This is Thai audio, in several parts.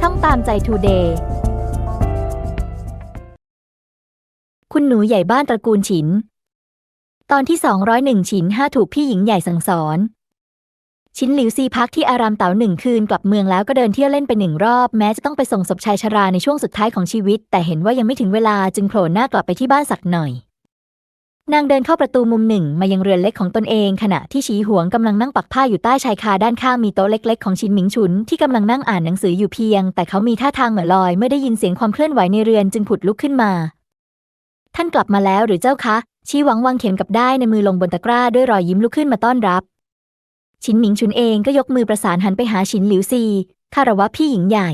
ช่องตามใจทูเดย์คุณหนูใหญ่บ้านตระกูลฉิน ตอนที่ 201 ฉินห้าถูกพี่หญิงใหญ่สั่งสอน ชินหลิวซีพักที่อารามเต๋าหนึ่งคืนกลับเมืองแล้วก็เดินเที่ยวเล่นไปหนึ่งรอบ แม้จะต้องไปส่งศพชายชราในช่วงสุดท้ายของชีวิต แต่เห็นว่ายังไม่ถึงเวลาจึงโผล่หน้ากลับไปที่บ้านสักหน่อย นางเดินเข้าประตูมุมหนึ่งมายังเรือนเล็กของตนเองขณะที่ชีหวงกำลังนั่งปักผ้าอยู่ใต้ชายคาด้านข้างมีโต๊ะเล็กๆ ของชินหมิงฉุนที่กำลังนั่งอ่านหนังสืออยู่เพียง แต่เขามีท่าทางเหม่อลอยเมื่อได้ยินเสียงความเคลื่อนไหวในเรือนจึงผุดลุกขึ้นมา ท่านกลับมาแล้วหรือเจ้าคะชีหวังวางเข็มกับได้ในมือลงบนตะกร้าด้วยรอยยิ้มลุกขึ้นมาต้อนรับ ชินหมิงฉุนเองก็ยกมือประสานหันไปหาชินหลิวซีคารวะพี่หญิงใหญ่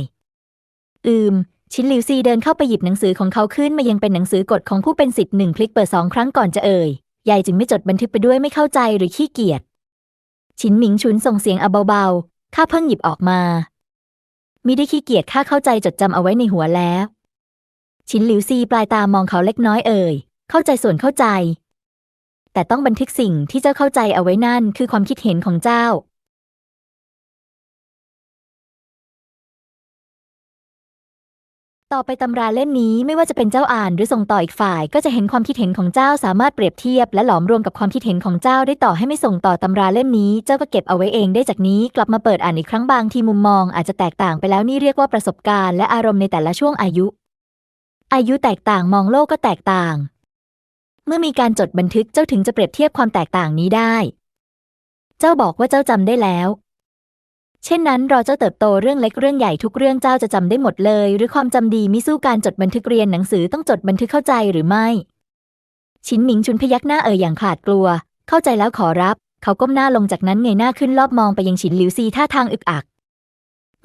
อืม ชินหลิวซีเดินเข้าไปหยิบหนังสือของเขาขึ้นมายังเป็นหนังสือกฎของผู้เป็นสิทธิ์หนึ่งพลิกเปิดสองครั้งก่อนจะเอ่ยยายจึงไม่จดบันทึกไปด้วยไม่เข้าใจหรือขี้เกียจชินหมิงฉุนส่งเสียงเอาเบาๆข้าเพิ่งหยิบออกมามิได้ขี้เกียจข้าเข้าใจจดจำเอาไว้ในหัวแล้ว ชินหลิวซีปลายตามองเขาเล็กน้อยเอ่ยเข้าใจส่วนเข้าใจ แต่ต้องบันทึกสิ่งที่เจ้าเข้าใจเอาไว้นั่นคือความคิดเห็นของเจ้า ต่อไปตำราเล่มนี้ไม่ว่าจะเป็นเจ้าอ่านหรือส่งต่ออีกฝ่าย ก็จะเห็นความคิดเห็นของเจ้าสามารถเปรียบเทียบ และหลอมรวมกับความคิดเห็นของเจ้าได้ต่อให้ไม่ส่งต่อตำราเล่มนี้ เจ้าก็เก็บเอาไว้เองได้จากนี้กลับมาเปิดอ่านอีกครั้งบางทีมุมมองอาจจะแตกต่างไปแล้วนี่เรียกว่าประสบการณ์และอารมณ์ในแต่ละช่วงอายุ อายุแตกต่างมองโลกก็แตกต่าง เมื่อมีการจดบันทึกเจ้าถึงจะเปรียบเทียบความแตกต่างนี้ได้ เจ้าบอกว่าเจ้าจำได้แล้ว เช่นนั้นรอเจ้าเติบโตเรื่องเล็กเรื่องใหญ่ทุกเรื่องเจ้าจะจำได้หมดเลย หรือความจำดีมิสู้การจดบันทึกเรียนหนังสือต้องจดบันทึกเข้าใจหรือไม่ ชินหมิงชุนพยักหน้าเอ่ยอย่างขาดกลัว เข้าใจแล้วขอรับ เขาก้มหน้าลงจากนั้นเงยหน้าขึ้นรอบมองไปยังฉินหลิวซีท่าทางอึกอัก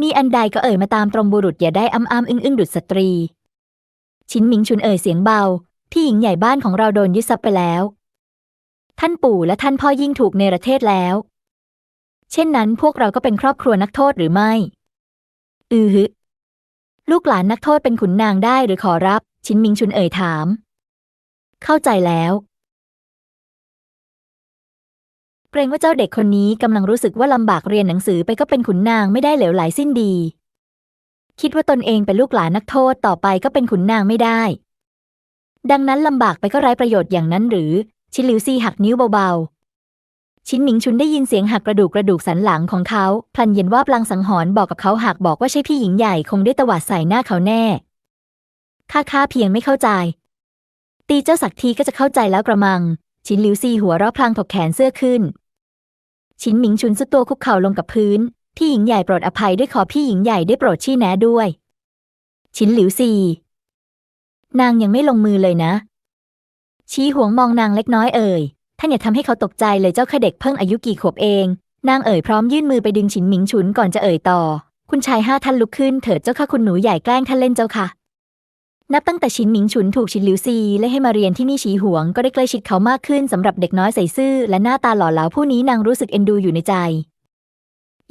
มีอันใดก็เอ่ยมาตามตรงบุรุษอย่าได้อ้ำอ้ำอึ้งอึ้งดุจสตรี ชินหมิงชุนเอ่ยเสียงเบาที่หญิงใหญ่บ้านของเราโดนยึดทรัพย์ไปแล้ว ท่านปู่และท่านพ่อยิ่งถูกเนรเทศแล้ว เช่นนั้นพวกเราก็เป็นครอบครัวนักโทษหรือไม่ อือฮึ ลูกหลานนักโทษเป็นขุนนางได้หรือขอรับ ชินมิงชุนเอ่ยถาม เข้าใจแล้วเกรงว่าเจ้าเด็กคนนี้กำลังรู้สึกว่าลำบากเรียนหนังสือไปก็เป็นขุนนางไม่ได้เหลวไหลสิ้นดี คิดว่าตนเองเป็นลูกหลานนักโทษต่อไปก็เป็นขุนนางไม่ได้ ดังนั้นลำบากไปก็ไร้ประโยชน์อย่างนั้นหรือ ชินหลิวซีหักนิ้วเบาๆ ชินหมิงชุนได้ยินเสียงหักกระดูกกระดูกสันหลังของเขา พลันเย็นว่าพลังสังหรณ์บอกกับเขาหากบอกว่าใช่พี่หญิงใหญ่คงได้ตวาดใส่หน้าเขาแน่ ข้าข้าเพียงไม่เข้าใจ ตีเจ้าสักทีก็จะเข้าใจแล้วกระมัง ชินหลิวซีหัวเราะพลางถกแขนเสื้อขึ้น ชินหมิงชุนสุดตัวคุกเข่าลงกับพื้น พี่หญิงใหญ่โปรดอภัยด้วยขอพี่หญิงใหญ่ได้โปรดชี้แนะด้วย ชินหลิวซีนางยังไม่ลงมือเลยนะ ชี้หวงมองนางเล็กน้อยเอ่ย ท่านอย่าทำให้เขาตกใจเลยเจ้าแค่เด็กเพิ่งอายุกี่ขวบเอง นางเอ่ยพร้อมยื่นมือไปดึงฉินหมิงฉุนก่อนจะเอ่ยต่อ คุณชายห้าท่านลุกขึ้นเถิดเจ้าค่ะคุณหนูใหญ่แกล้งท่านเล่นเจ้าค่ะ นับตั้งแต่ชินหมิงฉุนถูกชินหลิวซีและให้มาเรียนที่นี่ฉีหวงก็ได้ใกล้ชิดเขามากขึ้นสำหรับเด็กน้อยใส่ซื่อและหน้าตาหล่อเหลาผู้นี้นางรู้สึกเอ็นดูอยู่ในใจ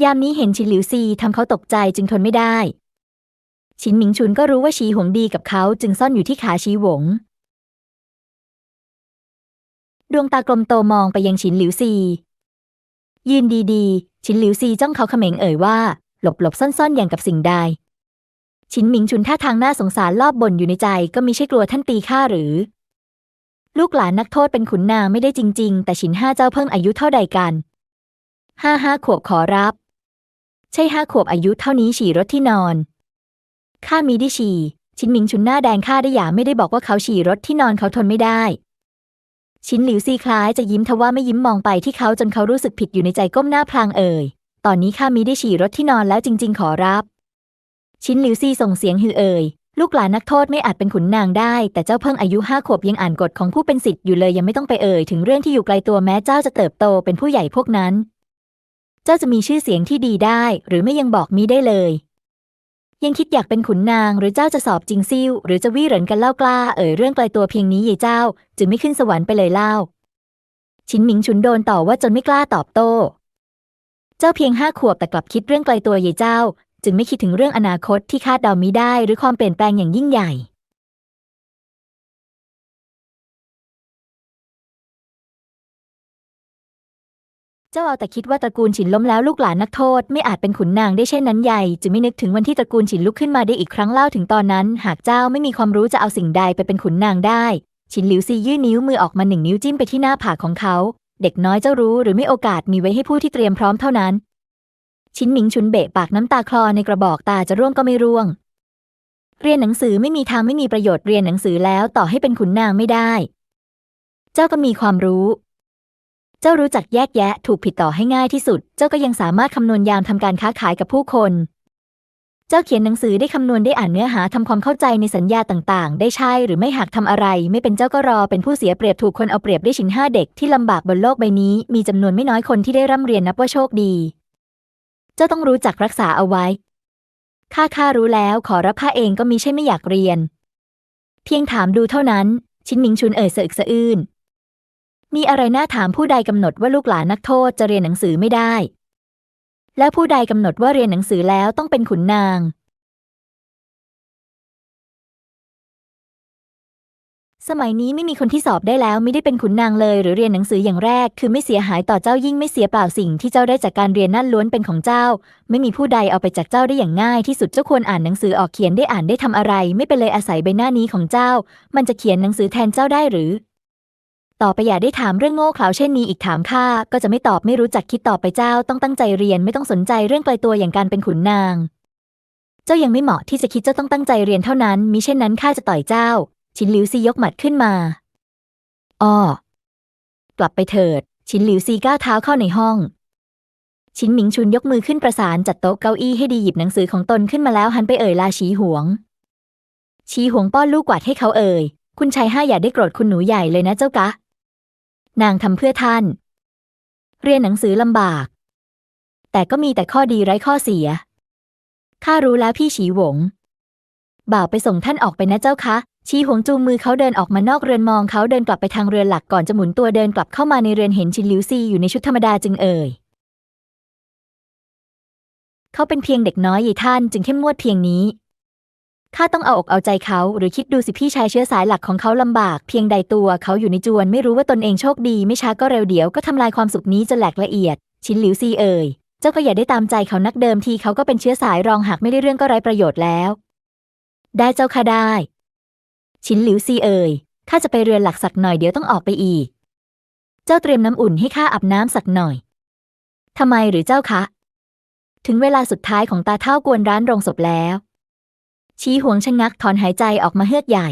ยามนี้เห็นชินหลิวซีทำเขาตกใจจึงทนไม่ได้ชินหมิงฉุนก็รู้ว่าชีหวงดีกับเขาจึงซ่อนอยู่ที่ขาชีหวง ดวงตากลมโตมองไปยังฉินหลิวซี ยืนดีๆ ฉินหลิวซีจ้องเขาเขม็งเอ่ยว่า หลบหลบซ่อนๆ อย่างกับสิ่งใด ฉินหมิงชุนท่าทางน่าสงสารรอบบ่นอยู่ในใจก็มีใช่กลัวท่านตีข้าหรือ ลูกหลานนักโทษเป็นขุนนางไม่ได้จริง ๆ แต่ฉินห้าเจ้าเพิ่งอายุเท่าใดกันห้าห้าขวบขอรับ ใช่ห้าขวบอายุเท่านี้ฉี่รถที่นอนข้ามีได้ฉี่ ชินหมิงชุนหน้าแดงข้าได้หยาไม่ได้บอกว่าเขาฉี่รถที่นอนเขาทนไม่ได้ ชินหลิวซีคล้ายจะยิ้มทว่าไม่ยิ้มมองไปที่เขาจนเขารู้สึกผิดอยู่ในใจก้มหน้าพลางเอ่ย ตอนนี้ข้ามีได้ฉี่รถที่นอนแล้วจริง ๆ ขอรับ ชินหลิวซีส่งเสียงฮือเอ่ย ลูกหลานนักโทษไม่อาจเป็นขุนนางได้ แต่เจ้าเพิ่งอายุห้าขวบยังอ่านกฎของผู้เป็นสิทธิ์อยู่เลยยังไม่ต้องไปเอ่ยถึงเรื่องที่อยู่ไกลตัวแม้เจ้าจะเติบโตเป็นผู้ใหญ่พวกนั้น เจ้าจะมีชื่อเสียงที่ดีได้ หรือไม่ยังบอกมีได้เลย ยังคิดอยากเป็นขุนนางหรือเจ้าจะสอบจริงซิ่วหรือจะวิเหรินกันเล่ากล้าเอ่ยเรื่องไกลตัวเพียงนี้ยายเจ้า จึงไม่ขึ้นสวรรค์ไปเลยเล่า ชินหมิงฉุนโดนต่อว่าจนไม่กล้าตอบโต้ เจ้าเพียงห้าขวบแต่กลับคิดเรื่องไกลตัวยายเจ้า จึงไม่คิดถึงเรื่องอนาคตที่คาดเดามิได้หรือความเปลี่ยนแปลงอย่างยิ่งใหญ่ เจ้าเอาแต่คิดว่าตระกูลฉินล้มแล้วลูกหลานนักโทษไม่อาจเป็นขุนนางได้เช่นนั้นใหญ่จึงไม่นึกถึงวันที่ตระกูลฉินลุกขึ้นมาได้อีกครั้งเล่าถึงตอนนั้น หากเจ้าไม่มีความรู้จะเอาสิ่งใดไปเป็นขุนนางได้ ฉินหลิวซียื่นนิ้วมือออกมาหนึ่งนิ้วจิ้มไปที่หน้าผากของเขา เด็กน้อยเจ้ารู้หรือไม่โอกาสมีไว้ให้ผู้ที่เตรียมพร้อมเท่านั้น ชินหมิงชุนเบะปากน้ำตาคลอในกระบอกตาจะร่วงก็ไม่ร่วง เรียนหนังสือไม่มีทางไม่มีประโยชน์เรียนหนังสือแล้วต่อให้เป็นขุนนางไม่ได้ เจ้าก็มีความรู้ เจ้ารู้จักแยกแยะถูกผิดต่อให้ง่ายที่สุด เจ้าก็ยังสามารถคำนวณยามทำการค้าขายกับผู้คน เจ้าเขียนหนังสือได้คำนวณได้อ่านเนื้อหาทำความเข้าใจในสัญญาต่างๆ ได้ใช่หรือไม่หากทำอะไร ไม่เป็นเจ้าก็รอเป็นผู้เสียเปรียบถูกคนเอาเปรียบได้ชินห้าเด็กที่ลำบากบนโลกใบนี้ มีจำนวนไม่น้อยคนที่ได้ร่ำเรียนนับว่าโชคดี เจ้าต้องรู้จักรักษาเอาไว้ ข้าข้ารู้แล้วขอรับข้าเองก็มีใช่ไม่อยากเรียน เพียงถามดูเท่านั้น ชินหมิงชุนเอ่ยสะอึกสะอื้น มีอะไรน่าถามผู้ใดกำหนดว่าลูกหลานนักโทษจะเรียนหนังสือไม่ได้ แล้วผู้ใดกำหนดว่าเรียนหนังสือแล้วต้องเป็นขุนนาง สมัยนี้ไม่มีคนที่สอบได้แล้วไม่ได้เป็นขุนนางเลย หรือเรียนหนังสืออย่างแรก คือไม่เสียหายต่อเจ้ายิ่งไม่เสียเปล่าสิ่งที่เจ้าได้จากการเรียนนั่นล้วนเป็นของเจ้า ไม่มีผู้ใดเอาไปจากเจ้าได้อย่างง่ายที่สุดเจ้าควรอ่านหนังสือออกเขียนได้อ่านได้ทำอะไร ไม่เป็นเลยอาศัยใบหน้านี้ของเจ้า มันจะเขียนหนังสือแทนเจ้าได้หรือ ต่อไปอย่าได้ถามเรื่องโง่เขลาเช่นนี้อีกถามข้าก็จะไม่ตอบไม่รู้จักคิดต่อไปเจ้าต้องตั้งใจเรียนไม่ต้องสนใจเรื่องไกลตัวอย่างการเป็นขุนนาง เจ้ายังไม่เหมาะที่จะคิดเจ้าต้องตั้งใจเรียนเท่านั้นมิเช่นนั้นข้าจะต่อยเจ้า ชินหลิวซียกหมัดขึ้นมาอ้อกลับไปเถิด ชินหลิวซีก้าวเท้าเข้าในห้อง ชินหมิงชุนยกมือขึ้นประสานจัดโต๊ะเก้าอี้ให้ดีหยิบหนังสือของตนขึ้นมาแล้วหันไปเอ่ยลาชีหวง ชีหวงป้อนลูกกวาดให้เขาเอ่ยคุณชายห้าอย่าได้โกรธคุณหนูใหญ่เลยนะเจ้ากะ นางทำเพื่อท่าน เรียนหนังสือลำบาก แต่ก็มีแต่ข้อดีไร้ข้อเสีย ข้ารู้แล้วพี่ฉีหวง บ่าวไปส่งท่านออกไปนะเจ้าคะชีหวงจูงมือเขาเดินออกมานอกเรือนมองเขาเดินกลับไปทางเรือนหลักก่อนจะหมุนตัวเดินกลับเข้ามาในเรือนเห็นชินลิวซีอยู่ในชุดธรรมดาจึงเอ่ย เขาเป็นเพียงเด็กน้อยยี่ท่านจึงเข้มงวดเพียงนี้ ข้าต้องเอาอกเอาใจเขา หรือคิดดูสิพี่ชายเชื้อสายหลักของเขาลำบาก เพียงใดตัวเขาอยู่ในจวนไม่รู้ว่าตนเองโชคดี ไม่ช้าก็เร็วเดี๋ยวก็ทำลายความสุขนี้จะแหลกละเอียด ชินหลิวซีเอ่ยเจ้าก็อย่าได้ตามใจเขานักเดิมทีเขาก็เป็นเชื้อสายรองหากไม่ได้เรื่องก็ไร้ประโยชน์แล้ว ได้เจ้าค่ะได้ ชินหลิวซีเอ่ยข้าจะไปเรือนหลักสักหน่อยเดี๋ยวต้องออกไปอีก เจ้าเตรียมน้ำอุ่นให้ข้าอาบน้ำสักหน่อยทำไมหรือเจ้าคะ ถึงเวลาสุดท้ายของตาเท่ากวนร้านโรงศพแล้ว ชี้หวงชะงักถอนหายใจออกมาเฮือกใหญ่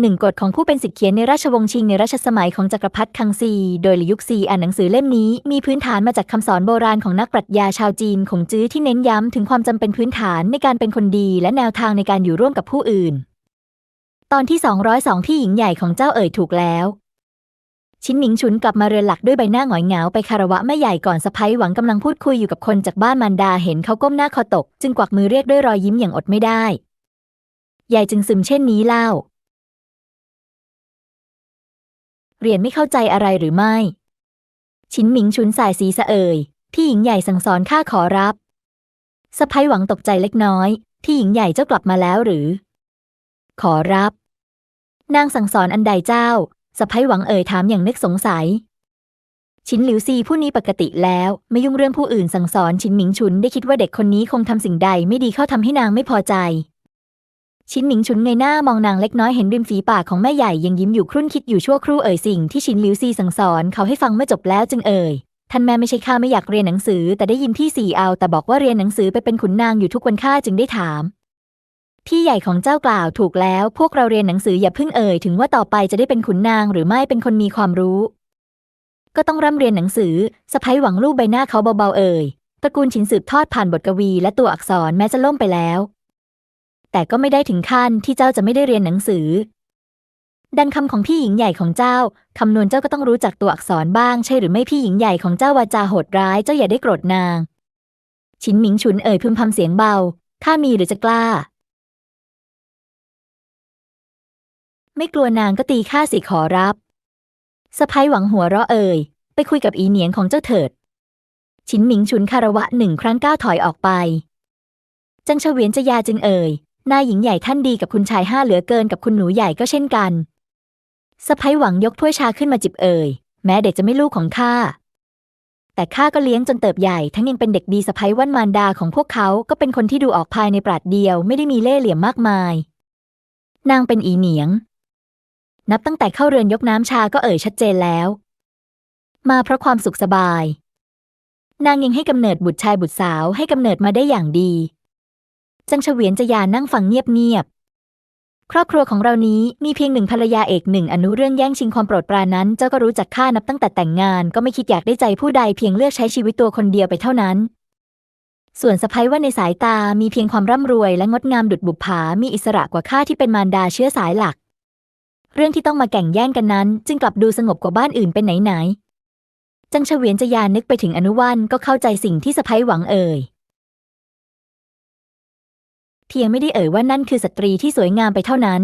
หนึ่งกฎของผู้เป็นสิทธิเขียนในราชวงศ์ชิงในรัชสมัยของจักรพรรดิคังซี โดยหลิยุกซีอ่านหนังสือเล่มนี้ มีพื้นฐานมาจากคำสอนโบราณของนักปรัชญาชาวจีนของจื้อที่เน้นย้ำถึงความจำเป็นพื้นฐานในการเป็นคนดีและแนวทางในการอยู่ร่วมกับผู้อื่น ตอนที่ 202พี่หญิงใหญ่ของเจ้าเอ่ยถูกแล้ว ชินหมิงฉุนกลับมาเรือนหลักด้วยใบหน้าหงอยเหงาไปคารวะแม่ใหญ่ก่อนสะพ้ยหวังกำลังพูดคุยอยู่กับคนจากบ้านมารดาเห็นเขาก้มหน้าคอตก จึงกวักมือเรียกด้วยรอยยิ้มอย่างอดไม่ได้ใหญ่จึงซึมเช่นนี้เล่า เรียนไม่เข้าใจอะไรหรือไม่ ชินหมิงชุนสายสีสะเอ่ย ที่หญิงใหญ่สั่งสอนข้าขอรับสะพ้ยหวังตกใจเล็กน้อย ที่หญิงใหญ่เจ้ากลับมาแล้วหรือ ขอรับ นางสั่งสอนอันใดเจ้า สะพ้ยหวังเอ่ยถามอย่างนึกสงสัย ชินหลิวซีผู้นี้ปกติแล้ว ไม่ยุ่งเรื่องผู้อื่นสั่งสอนชินหมิงชุนได้คิดว่าเด็กคนนี้คงทำสิ่งใดไม่ดีเข้าทำให้นางไม่พอใจ ชินหมิงชุนเงยหน้ามองนางเล็กน้อยเห็นริมฝีปากของแม่ใหญ่ยังยิ้มอยู่ครุ่นคิดอยู่ชั่วครู่เอ่ยสิ่งที่ชินหลิวซีสั่งสอนเขาให้ฟังเมื่อจบแล้วจึงเอ่ยท่านแม่ไม่ใช่ข้าไม่อยากเรียนหนังสือ แต่ได้ยินพี่สี่เอา แต่บอกว่าเรียนหนังสือไปเป็นขุนนางอยู่ทุกวันข้าจึงได้ถาม พี่ใหญ่ของเจ้ากล่าวถูกแล้ว พวกเราเรียนหนังสืออย่าเพิ่งเอ่ยถึงว่าต่อไปจะได้เป็นขุนนางหรือไม่เป็นคนมีความรู้ ก็ต้องร่ำเรียนหนังสือสะพ้ยหวังรูปใบหน้าเขาเบาๆเอ่ยตระกูลฉินสืบทอดผ่านบทกวี และตัวอักษรแม้จะล่มไปแล้ว แต่ก็ไม่ได้ถึงขั้นที่เจ้าจะไม่ได้เรียนหนังสือ ดังคำของพี่หญิงใหญ่ของเจ้าคำนวณเจ้าก็ต้องรู้จักตัวอักษรบ้างใช่หรือไม่พี่หญิงใหญ่ของเจ้าวาจาโหดร้ายเจ้าอย่าได้โกรธนาง ชินหมิงฉุนเอ่ยพึมพำเสียงเบาข้ามีหรือจะกล้า ไม่กลัวนางก็ตีข้าสิขอรับสะพ้ยหวังหัวเราะเอ่ย ไปคุยกับอีเหนียงของเจ้าเถิด ชินหมิงฉุนคารวะหนึ่งครั้งก้าวถอยออกไป จังเฉวียนจะยาจึงเอ่ย นายหญิงใหญ่ท่านดีกับคุณชายห้าเหลือเกินกับคุณหนูใหญ่ก็เช่นกันสะพ้ยหวังยกถ้วยชาขึ้นมาจิบเอ่ย แม้เด็กจะไม่ลูกของข้า แต่ข้าก็เลี้ยงจนเติบใหญ่ทั้งยังเป็นเด็กดีสะใภ้วันมารดาของพวกเขาก็เป็นคนที่ดูออกภายในปราดเดียวไม่ได้มีเล่ห์เหลี่ยมมากมาย นางเป็นอีเหนียง นับตั้งแต่เข้าเรือนยกน้ำชาก็เอ่ยชัดเจนแล้ว มาเพราะความสุขสบาย นางยังให้กำเนิดบุตรชายบุตรสาวให้กำเนิดมาได้อย่างดี จังเฉวียนจะยานั่งฟังเงียบๆ ครอบครัวของเรานี้มีเพียงหนึ่งภรรยาเอกหนึ่งอนุเรื่องแย่งชิงความโปรดปรานนั้นเจ้าก็รู้จักข้านับตั้งแต่แต่งงานก็ไม่คิดอยากได้ใจผู้ใดเพียงเลือกใช้ชีวิตตัวคนเดียวไปเท่านั้นส่วนสะพ้ยว่าในสายตามีเพียงความร่ำรวยและงดงามดุจบุปผา มีอิสระกว่าข้าที่เป็นมารดาเชื้อสายหลัก เรื่องที่ต้องมาแข่งแย่งกันนั้น จึงกลับดูสงบกว่าบ้านอื่นเป็นไหนๆจังเฉวียนจะยานนึกไปถึงอนุวันก็เข้าใจสิ่งที่สะพ้ยหวังเอ่ยเพียงไม่ได้เอ่ยว่านั่นคือสตรีที่สวยงามไปเท่านั้น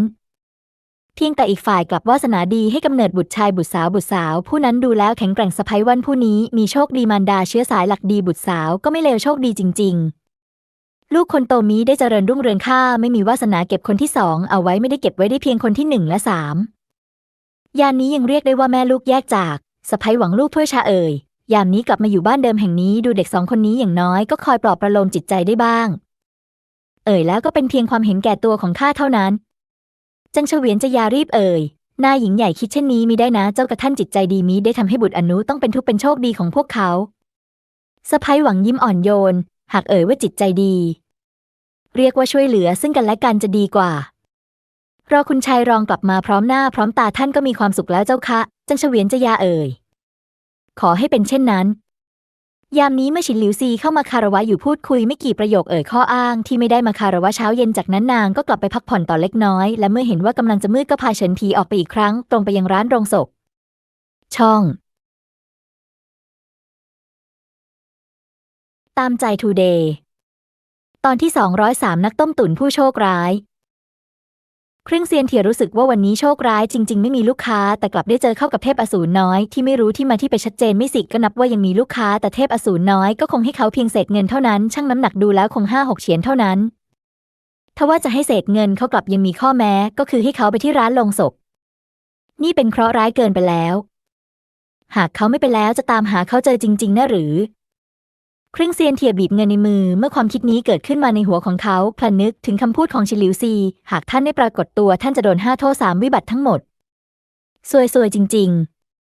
เพียงแต่อีกฝ่ายกลับวาสนาดีให้กำเนิดบุตรชายบุตรสาวบุตรสาว ผู้นั้นดูแล้วแข็งแกร่งสะพ้ยวันผู้นี้มีโชคดีมารดาเชื้อสายหลักดีบุตรสาวก็ไม่เลวโชคดีจริง ๆ ลูกคนโตมีได้เจริญรุ่งเรืองข้าไม่มีวาสนาเก็บคนที่สองเอาไว้ไม่ได้เก็บไว้ได้เพียงคนที่หนึ่งและสามยามนี้ยังเรียกได้ว่าแม่ลูกแยกจากสะพ้ยหวังลูกถ้วยชาเอ่ยยามนี้กลับมาอยู่บ้านเดิมแห่งนี้ดูเด็กสองคนนี้อย่างน้อยก็คอยปลอบประโลมจิตใจได้บ้าง เอ่ยแล้วก็เป็นเพียงความเห็นแก่ตัวของข้าเท่านั้น จังเฉวียนจะยารีบเอ่ยนายหญิงใหญ่คิดเช่นนี้มีได้นะเจ้ากระท่านจิตใจดีมีได้ทำให้บุตรอนุต้องเป็นทุกข์เป็นโชคดีของพวกเขาสะพ้ยหวังยิ้มอ่อนโยน หากเอ่ยว่าจิตใจดี เรียกว่าช่วยเหลือซึ่งกันและกันจะดีกว่า รอคุณชายรองกลับมาพร้อมหน้าพร้อมตาท่านก็มีความสุขแล้วเจ้าคะ จังเฉวียนจะยาเอ่ย ขอให้เป็นเช่นนั้น ยามนี้เมื่อฉินหลิวซีเข้ามาคารวะอยู่พูดคุยไม่กี่ประโยคเอ่ยข้ออ้างที่ไม่ได้มาคารวะเช้าเย็นจากนั้นนางก็กลับไปพักผ่อนต่อเล็กน้อย และเมื่อเห็นว่ากำลังจะมืดก็พาเฉินทีออกไปอีกครั้ง ตรงไปยังร้านโรงศพ ช่อง ตามใจทูเดย์ ตอนที่ 203 นักต้มตุ๋นผู้โชคร้าย เครื่องเซียนเทียรู้สึกว่าวันนี้โชคร้ายจริง ๆ ไม่มีลูกค้า แต่กลับได้เจอเข้ากับเทพอสูรน้อยที่ไม่รู้ที่มาที่ไปชัดเจนไม่สิก็นับว่ายังมีลูกค้าแต่เทพอสูรน้อยก็คงให้เขาเพียงเศษเงินเท่านั้นช่างน้ำหนักดูแล้วคงห้าหกเฉียนเท่านั้นทว่าจะให้เศษเงินเขากลับยังมีข้อแม้ ก็คือให้เขาไปที่ร้านลงศพ นี่เป็นเคราะห์ร้ายเกินไปแล้ว หากเขาไม่ไปแล้วจะตามหาเขาเจอจริง ๆนะหรือ ครื่งเซียนเทียบีบเงินในมือ เมื่อความคิดนี้เกิดขึ้นมาในหัวของเขาพลันนึกถึงคำพูดของชิลิวซี หากท่านได้ปรากฏตัวท่านจะโดนห้าโทษสามวิบัติทั้งหมดซวยๆจริง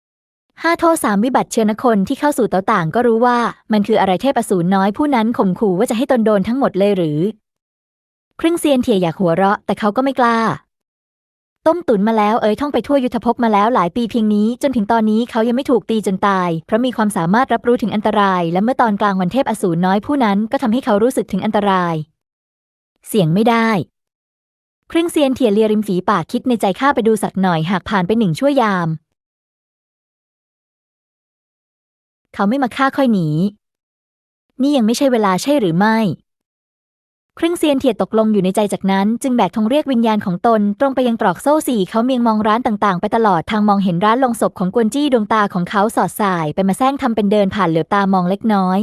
ๆ ห้าโทษสามวิบัติเชียวนคนที่เข้าสู่เตาต่างก็รู้ว่า มันคืออะไรเทพอสูรน้อยผู้นั้นข่มขู่ว่าจะให้ตนโดนทั้งหมดเลยหรือเครื่งเซียนเทียอยากหัวเราะ แต่เขาก็ไม่กล้า ต้มตุ๋นมาแล้วเอ๋ยท่องไปทั่วยุทธภพมาแล้วหลายปีเพียงนี้ จนถึงตอนนี้เขายังไม่ถูกตีจนตาย เพราะมีความสามารถรับรู้ถึงอันตราย และเมื่อตอนกลางวันเทพอสูรน้อยผู้นั้นก็ทำให้เขารู้สึกถึงอันตราย เสียงไม่ได้เครื่องเซียนเทียเลียริมฝีปากคิดในใจข้าไปดูสักหน่อยหากผ่านไปหนึ่งชั่วยาม เขาไม่มาฆ่าค่อยหนี นี่ยังไม่ใช่เวลาใช่หรือไม่ ครื่องเซียนเทียดตกลงอยู่ในใจจากนั้นจึงแบกธงเรียกวิญญาณของตน ตรงไปยังตรอกโซ่สี่เขาเมียงมองร้านต่างๆ ไปตลอดทางมองเห็นร้านลงศพของกวนจี้ดวงตาของเขาสอดสาย ไปมาแซงทำเป็นเดินผ่านเหลือบตามองเล็กน้อย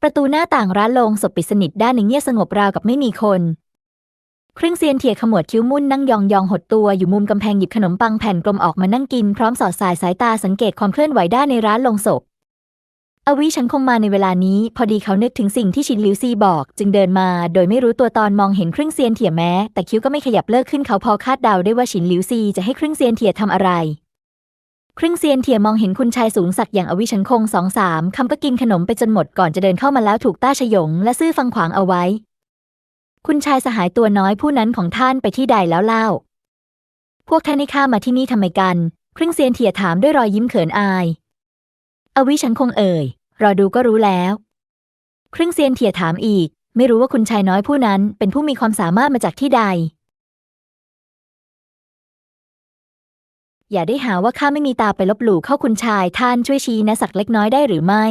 ประตูหน้าต่างร้านลงศพปิดสนิทด้านหนึ่งเงียบสงบราวกับไม่มีคนเครื่องเซียนเทียขมวดคิ้วมุ่นนั่งยองยองหดตัวอยู่มุมกำแพงหยิบขนมปังแผ่นกลมออกมานั่งกินพร้อมสอดสายสายตาสังเกตความเคลื่อนไหวด้านในร้านลงศพ อวิฉันคงมาในเวลานี้ พอดีเขานึกถึงสิ่งที่ชินลิวซีบอก จึงเดินมาโดยไม่รู้ตัวตอนมองเห็นครื่งเซียนเถี่ยแม้ แต่คิ้วก็ไม่ขยับเลิกขึ้นเขาพอคาดเดาได้ว่าชินลิวซีจะให้ครื่งเซียนเถี่ยทำอะไร ครื่งเซียนเถี่ยมองเห็นคุณชายสูงสักอย่างอวิชันคงสองสามคำก็กินขนมไปจนหมดก่อนจะเดินเข้ามาแล้วถูกต้าชยง และซื่อฟังขวางเอาไว้ คุณชายสหายตัวน้อยผู้นั้นของท่านไปที่ใดแล้วเล่า พวกท่านให้ข้ามาที่นี่ทำไมกัน ครื่งเซียนเถี่ยถามด้วยรอยยิ้มเขินอาย อวิชันคงเอ่ย รอดูก็รู้แล้ว ครื่งเซียนเถียถามอีก ไม่รู้ว่าคุณชายน้อยผู้นั้นเป็นผู้มีความสามารถมาจากที่ใด อย่าได้หาว่าข้าไม่มีตาไปลบหลู่เข้าคุณชายท่านช่วยชี้นะสักเล็กน้อยได้หรือไม่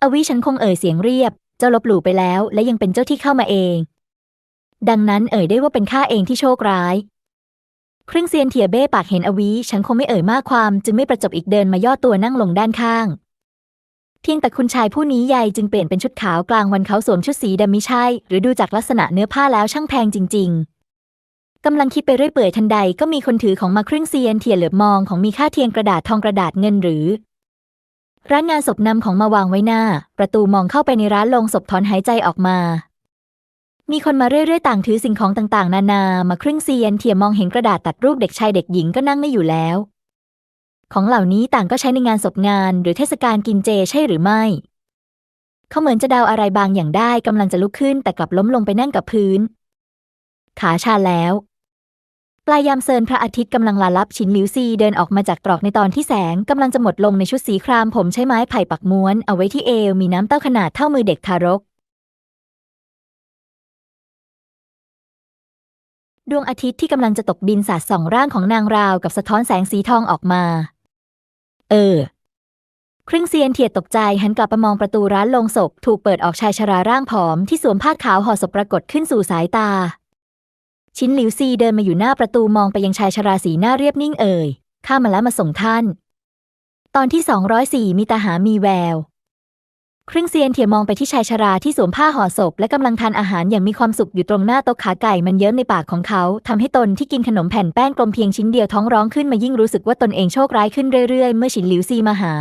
อวิฉันคงเอ่ยเสียงเรียบ เจ้าลบหลู่ไปแล้ว และยังเป็นเจ้าที่เข้ามาเอง ดังนั้นเอ่ยได้ว่าเป็นข้าเองที่โชคร้าย ครื่งเซียนเทียเบ้ปากเห็นอวีฉันคงไม่เอ่ยมากความ จึงไม่ประจบอีกเดินมาย่อตัวนั่งลงด้านข้าง เพียงแต่คุณชายผู้นี้ใหญ่จึงเปลี่ยนเป็นชุดขาวกลางวันเขาสวมชุดสีดำมิใช่ หรือดูจากลักษณะเนื้อผ้าแล้วช่างแพงจริง ๆกำลังคิดไปเรื่อยเปื่อยทันใดก็มีคนถือของมาครื่งเซียนเทียเหลือบมองของมีค่าเทียนกระดาษทองกระดาษเงินหรือ ร้านงานศพนำของมาวางไว้หน้า ประตูมองเข้าไปในร้านลงศพถอนหายใจออกมา มีคนมาเรื่อยๆ ต่างถือสิ่งของต่างๆ นานา มาครึ่งเซียนเทียมมองเห็นกระดาษตัดรูปเด็กชายเด็กหญิงก็นั่งไม่อยู่แล้ว ของเหล่านี้ต่างก็ใช้ในงานศพงาน หรือเทศกาลกินเจใช่หรือไม่ เขาเหมือนจะเดาอะไรบางอย่างได้กำลังจะลุกขึ้น แต่กลับล้มลงไปนั่งกับพื้น ขาชาแล้ว ปลายยามเซินพระอาทิตย์กำลังลาลับชินหลิวซีเดินออกมาจากตรอกในตอนที่แสงกำลังจะหมดลงในชุดสีครามผมใช้ไม้ไผ่ปักม้วนเอาไว้ที่เอวมีน้ำเต้าขนาดเท่ามือเด็กทารก ดวงอาทิตย์ที่กำลังจะตกดินสาดส่องร่างของนางราวกับสะท้อนแสงสีทองออกมา เออ ครึ่งเซียนเทียดตกใจหันกลับมามองประตูร้านลงศพ ถูกเปิดออกชายชราร่างผอมที่สวมผ้าขาวห่อศพปรากฏขึ้นสู่สายตา ชินหลิวซีเดินมาอยู่หน้าประตูมองไปยังชายชราสีหน้าเรียบนิ่งเอ่ยข้ามาแล้วมาส่งท่าน ตอนที่ 204 มีตาหามีแวว ครึ่งเซียนเถียมองไปที่ชายชราที่สวมผ้าห่อศพและกำลังทานอาหารอย่างมีความสุขอยู่ตรงหน้าโต๊ะขาไก่มันเยิ้มในปากของเขาทำให้ตนที่กินขนมแผ่นแป้งกลมเพียงชิ้นเดียวท้องร้องขึ้นมายิ่งรู้สึกว่าตนเองโชคร้ายขึ้นเรื่อยๆ เมื่อฉินหลิวซีมาหา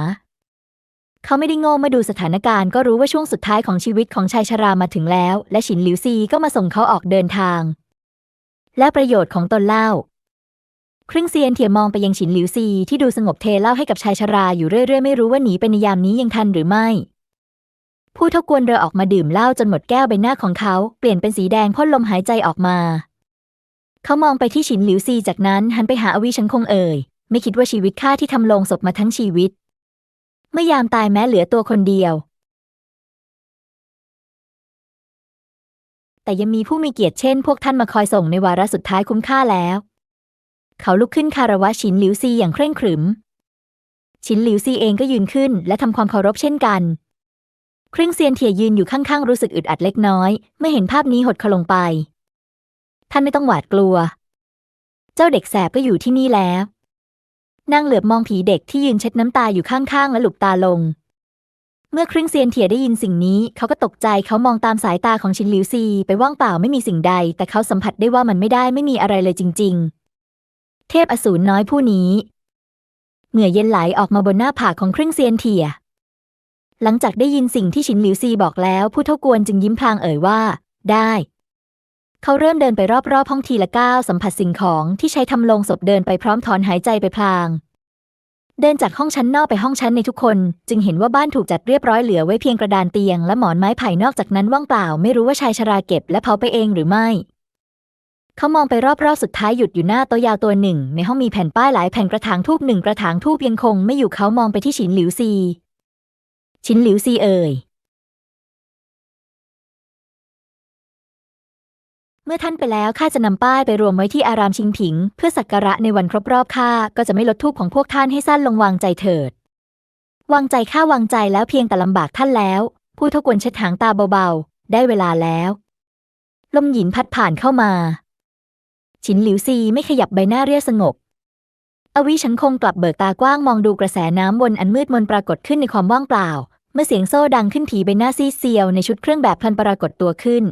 เขาไม่ได้โง่มื่อดูสถานการณ์ก็รู้ว่าช่วงสุดท้ายของชีวิตของชายชรามาถึงแล้ว และฉินหลิวซีก็มาส่งเขาออกเดินทาง และประโยชน์ของตนเล่าครึ่งเซียนเถียมองไปยังฉินหลิวซีที่ดูสงบเทเล่าให้กับชายชราอยู่เรื่อยๆ ไม่รู้ว่าหนีไปในยามนี้ยังทันหรือไม่ ผู้เท่ากวนเรือออกมาดื่มเหล้าจนหมดแก้วใบหน้าของเขาเปลี่ยนเป็นสีแดงพ่นลมหายใจออกมา เขามองไปที่ฉินหลิวซีจากนั้นหันไปหาอวิชันคงเอ่ย ไม่คิดว่าชีวิตข้าที่ทำลงศพมาทั้งชีวิต เมื่อยามตายแม้เหลือตัวคนเดียว แต่ยังมีผู้มีเกียรติเช่นพวกท่านมาคอยส่งในวาระสุดท้ายคุ้มค่าแล้ว เขาลุกขึ้นคารวะฉินหลิวซีอย่างเคร่งขรึมฉินหลิวซีเองก็ยืนขึ้นและทำความเคารพเช่นกัน ครึ่งเซียนเทียยืนอยู่ข้างๆรู้สึกอึดอัดเล็กน้อยเมื่อเห็นภาพนี้หดขลงไป ท่านไม่ต้องหวาดกลัว เจ้าเด็กแสบก็อยู่ที่นี่แล้วนางเหลือบมองผีเด็กที่ยืนเช็ดน้ำตาอยู่ข้างๆและหลุบตาลง เมื่อครึ่งเซียนเทียได้ยินสิ่งนี้ เขาก็ตกใจเขามองตามสายตาของชินหลิวซี ไปว่างเปล่าไม่มีสิ่งใด แต่เขาสัมผัสได้ว่ามันไม่ได้ไม่มีอะไรเลยจริง ๆ เทพอสูรน้อยผู้นี้ เหงื่อเย็นไหลออกมาบนหน้าผากของครึ่งเซียนเทีย หลังจากได้ยินสิ่งที่ชินหลิวซีบอกแล้วผู้เท่ากวนจึงยิ้มพลางเอ่ยว่า ได้ เขาเริ่มเดินไปรอบๆห้องทีละก้าวสัมผัสสิ่งของที่ใช้ทำโลงศพเดินไปพร้อมถอนหายใจไปพลาง เดินจากห้องชั้นนอกไปห้องชั้นในทุกคน จึงเห็นว่าบ้านถูกจัดเรียบร้อยเหลือไว้เพียงกระดานเตียงและหมอนไม้ไผ่นอกจากนั้นว่างเปล่าไม่รู้ว่าชายชราเก็บและเผาไปเองหรือไม่เขามองไปรอบๆ สุดท้ายหยุดอยู่หน้าโต๊ะยาวตัวหนึ่ง ในห้องมีแผ่นป้ายหลายแผ่นกระถางทูบหนึ่งกระถางทูบยังคงไม่อยู่เขามองไปที่ฉินหลิวซี ฉินหลิวซีเอ่ย เมื่อท่านไปแล้วข้าจะนำป้ายไปรวมไว้ที่อารามชิงผิง เพื่อสักการะในวันครบรอบข้าก็จะไม่ลดทูปของพวกท่านให้สั้นลงวางใจเถิด วางใจข้าวางใจแล้วเพียงแต่ลำบากท่านแล้ว ผู้ทกวนเช็ดหางตาเบาๆ ได้เวลาแล้ว ลมหยินพัดผ่านเข้ามาฉินหลิวซีไม่ขยับใบหน้าเรียบสงบอวิชันคงกลับเบิกตากว้างมองดูกระแสน้ำวนอันมืดมนปรากฏขึ้นในความว่างเปล่า เมื่อเสียงโซ่ดังขึ้นผีใบหน้าซีเซียวในชุดเครื่องแบบพลันปรากฏตัวขึ้น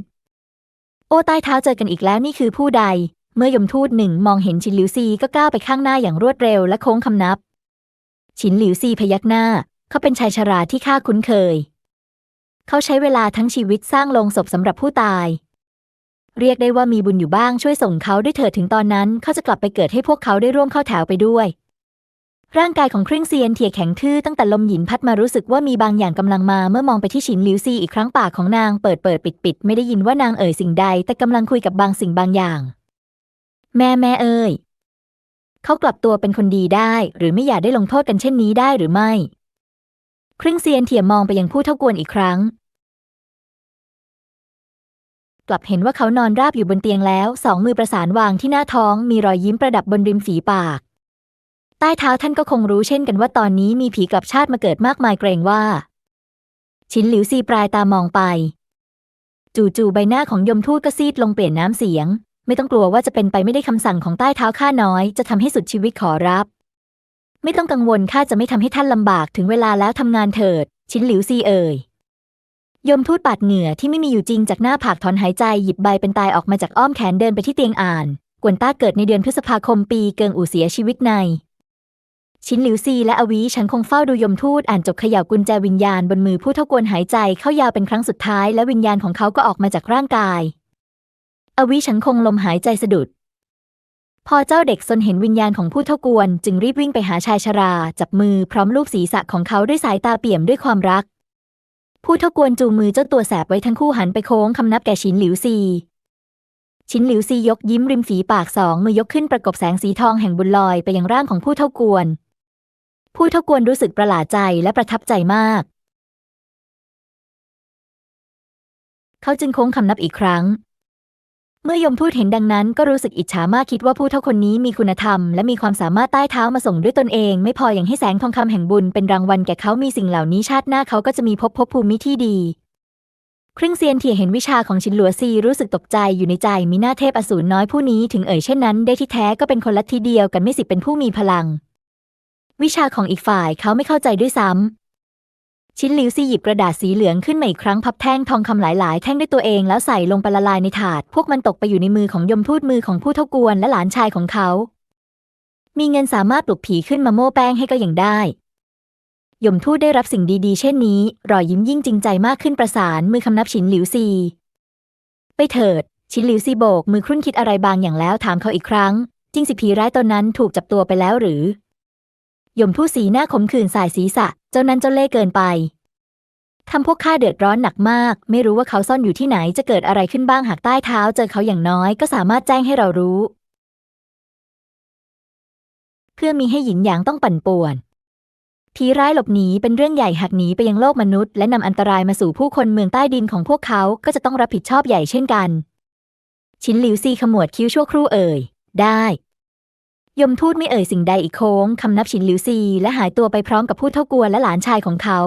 โอ้ใต้เท้าเจอกันอีกแล้วนี่คือผู้ใด เมื่อยมทูตหนึ่งมองเห็นชินหลิวซีก็ก้าวไปข้างหน้าอย่างรวดเร็วและโค้งคำนับชินหลิวซีพยักหน้า เขาเป็นชายชราที่ข้าคุ้นเคย เขาใช้เวลาทั้งชีวิตสร้างโลงศพสำหรับผู้ตาย เรียกได้ว่ามีบุญอยู่บ้างช่วยส่งเขาด้วยเถิดถึงตอนนั้นเขาจะกลับไปเกิดให้พวกเขาได้ร่วมเข้าแถวไปด้วย ร่างกายของครึ่งเซียนเทียแข็งทื่อตั้งแต่ลมหยินพัดมารู้สึกว่ามีบางอย่างกำลังมาเมื่อมองไปที่ฉินหลิวซีอีกครั้งปากของนางเปิดเปิดปิดปิดไม่ได้ยินว่านางเอ่ยสิ่งใด แต่กำลังคุยกับบางสิ่งบางอย่าง แม่แม่เอ่ยเขากลับตัวเป็นคนดีได้ หรือไม่อยากได้ลงโทษกันเช่นนี้ได้หรือไม่ครึ่งเซียนเทียมองไปยังผู้เท่ากวนอีกครั้ง กลับเห็นว่าเขานอนราบอยู่บนเตียงแล้ว สองมือประสานวางที่หน้าท้องมีรอยยิ้มประดับบนริมฝีปาก ใต้เท้าท่านก็คงรู้เช่นกันว่าตอนนี้มีผีกลับชาติมาเกิดมากมายเกรงว่า ชินหลิวซีปลายตามองไป จู่ๆใบหน้าของยมทูตก็ซีดลงเปลี่ยนน้ำเสียง ไม่ต้องกลัวว่าจะเป็นไปไม่ได้คำสั่งของใต้เท้าข้าน้อย จะทำให้สุดชีวิตขอรับ ไม่ต้องกังวลข้าจะไม่ทำให้ท่านลำบากถึงเวลาแล้วทำงานเถิด ชินหลิวซีเอ่ยยมทูตปาดเหงื่อที่ไม่มีอยู่จริงจากหน้าผากถอนหายใจหยิบใบเป็นตายออกมาจากอ้อมแขนเดินไปที่เตียงอ่าน กวนต้าเกิดในเดือนพฤษภาคมปีเกิงอู่เสียชีวิตใน ชินหลิวซีและอวีฉันคงเฝ้าดูยมทูตอ่านจบเขย่ากุญแจวิญญาณบนมือผู้เท่ากวนหายใจเข้ายาวเป็นครั้งสุดท้ายและวิญญาณของเขาก็ออกมาจากร่างกาย อวีฉันคงลมหายใจสะดุด พอเจ้าเด็กซนเห็นวิญญาณของผู้เท่ากวน จึงรีบวิ่งไปหาชายชรา จับมือพร้อมลูบศีรษะของเขาด้วยสายตาเปี่ยมด้วยความรัก ผู้เท่ากวนจูงมือเจ้าตัวแสบไว้ทั้งคู่หันไปโค้งคำนับแก่ชินหลิวซีชินหลิวซียกยิ้มริมฝีปากสองมือยกขึ้นประกบแสงสีทองแห่งบุญลอยไปยังร่างของผู้เท่ากวน ผู้เท่ากวนรู้สึกประหลาดใจและประทับใจมาก เขาจึงโค้งคำนับอีกครั้ง เมื่อยมทูตเห็นดังนั้นก็รู้สึกอิจฉามากคิดว่าผู้เท่าคนนี้มีคุณธรรม และมีความสามารถใต้เท้ามาส่งด้วยตนเอง ไม่พออย่างให้แสงทองคำแห่งบุญเป็นรางวัลแก่เขามีสิ่งเหล่านี้ชาติหน้าเขาก็จะมีพภพบภูมิที่ดีครึ่งเซียนเถี่ยเห็นวิชาของชินหลัวซีรู้สึกตกใจอยู่ในใจมีหน้าเทพอสูรน้อยผู้นี้ถึงเอ่ยเช่นนั้น ได้ที่แท้ก็เป็นคนลัทธิเดียวกันไม่สิเป็นผู้มีพลัง วิชาของอีกฝ่ายเขาไม่เข้าใจด้วยซ้ำ ชินหลิวซีหยิบกระดาษสีเหลืองขึ้นมาอีกครั้งพับแท่งทองคำหลาย ๆ แท่งด้วยตัวเองแล้วใส่ลงไปละลายในถาด พวกมันตกไปอยู่ในมือของยมทูตมือของผู้เท่ากวนและหลานชายของเขา มีเงินสามารถปลุกผีขึ้นมาโม้แป้งให้ก็ยังได้ยมทูตได้รับสิ่งดีๆ เช่นนี้ รอยยิ้มยิ่งจริงใจมากขึ้นประสานมือคำนับชินหลิวซี ไปเถิดชินหลิวซีโบกมือครุ่นคิดอะไรบางอย่างแล้วถามเขาอีกครั้ง จริงสิผีร้ายตนนั้นถูกจับตัวไปแล้วหรือ ยมทูตสีหน้าขมขื่นสายศีรษะ เจ้านั้นเจ้าเล่ห์เกินไปทำพวกข้าเดือดร้อนหนักมาก ไม่รู้ว่าเขาซ่อนอยู่ที่ไหนจะเกิดอะไรขึ้นบ้างหากใต้เท้า เจอเขาอย่างน้อยก็สามารถแจ้งให้เรารู้ เพื่อมีให้หยินหยางต้องปั่นป่วนผีร้ายหลบหนีเป็นเรื่องใหญ่หากหนีไปยังโลกมนุษย์ และนำอันตรายมาสู่ผู้คนเมืองใต้ดินของพวกเขาก็จะต้องรับผิดชอบใหญ่เช่นกัน ชินหลิวซีขมวดคิ้วชั่วครู่เอ่ย ได้ ยมทูตไม่เอ่ยสิ่งใดอีกโค้งคำนับชินหลิวซี และหายตัวไปพร้อมกับผู้เท่ากวนและหลานชายของเขา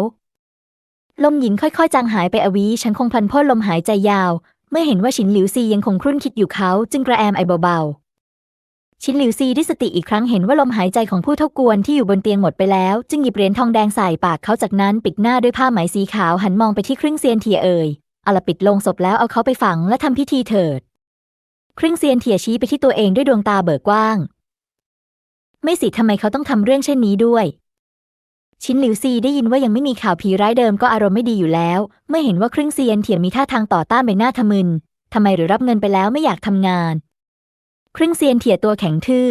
ลมหญิงค่อยๆ จางหายไปอวีฉันคงพลันพ่นลมหายใจยาว เมื่อเห็นว่าชินหลิวซียังคงครุ่นคิดอยู่เขา จึงกระแอมไอเบาๆชินหลิวซีได้สติอีกครั้งเห็นว่าลมหายใจของผู้เท่ากวนที่อยู่บนเตียงหมดไปแล้ว จึงหยิบเหรียญทองแดงใส่ปากเขาจากนั้นปิดหน้าด้วยผ้าไหมสีขาวหันมองไปที่ครึ่งเซียนเทียเอ่ยเอาละปิดลงศพแล้วเอาเขาไปฝังและทำพิธีเถิด ครึ่งเซียนเทียชี้ไปที่ตัวเองด้วยดวงตาเบิกกว้าง ไม่สิทำไมเขาต้องทำเรื่องเช่นนี้ด้วย ชินหลิวซีได้ยินว่ายังไม่มีข่าวผีร้ายเดิมก็อารมณ์ไม่ดีอยู่แล้ว เมื่อเห็นว่าครึ่งเซียนเถียมีท่าทางต่อต้านใบหน้าทะมึนทำไมหรือรับเงินไปแล้วไม่อยากทำงาน ครึ่งเซียนเถียตัวแข็งทื่อ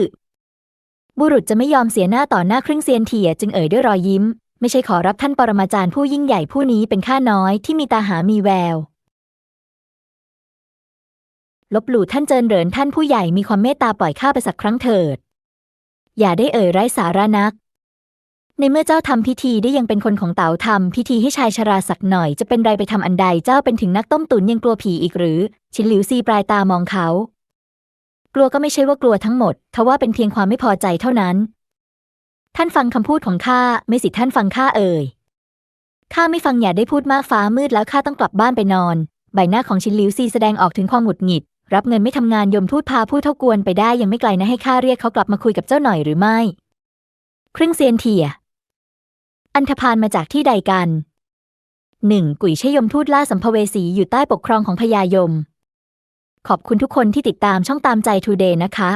บุรุษจะไม่ยอมเสียหน้าต่อหน้าครึ่งเซียนเถียจึงเอ่ยด้วยรอยยิ้ม ไม่ใช่ขอรับท่านปรมาจารย์ผู้ยิ่งใหญ่ผู้นี้เป็นข้าน้อยที่มีตาหามีแววลบหลู่ท่านเจินเหรินท่านผู้ใหญ่มีความเมตตาปล่อยข้าไปสักครั้งเถิด อย่าได้เอ่ยไร้สาระนัก ในเมื่อเจ้าทำพิธีได้ยังเป็นคนของเต๋าทำพิธีให้ชายชราสักหน่อย จะเป็นไรไปทำอันใดเจ้าเป็นถึงนักต้มตุ๋นยังกลัวผีอีกหรือ ชินหลิวซีปลายตามองเขา กลัวก็ไม่ใช่ว่ากลัวทั้งหมดทว่าเป็นเพียงความไม่พอใจเท่านั้น ท่านฟังคำพูดของข้าไม่สิท่านฟังข้าเอ่ยข้าไม่ฟังอย่าได้พูดมากฟ้ามืดแล้วข้าต้องกลับบ้านไปนอน ใบหน้าของชินหลิวซีแสดงออกถึงความหงุดหงิด รับเงินไม่ทำงานยมทูตพาผู้เท่ากวนไปได้ยังไม่ไกลนะให้ข้าเรียกเขากลับมาคุยกับเจ้าหน่อยหรือไม่ ครึ่งเซียนเทีย อันธพาลมาจากที่ใดกันหนึ่งกุยเชยมทูตล่าสัมภเวสีอยู่ใต้ปกครองของพญายม ขอบคุณทุกคนที่ติดตามช่องตามใจทูเดย์นะคะ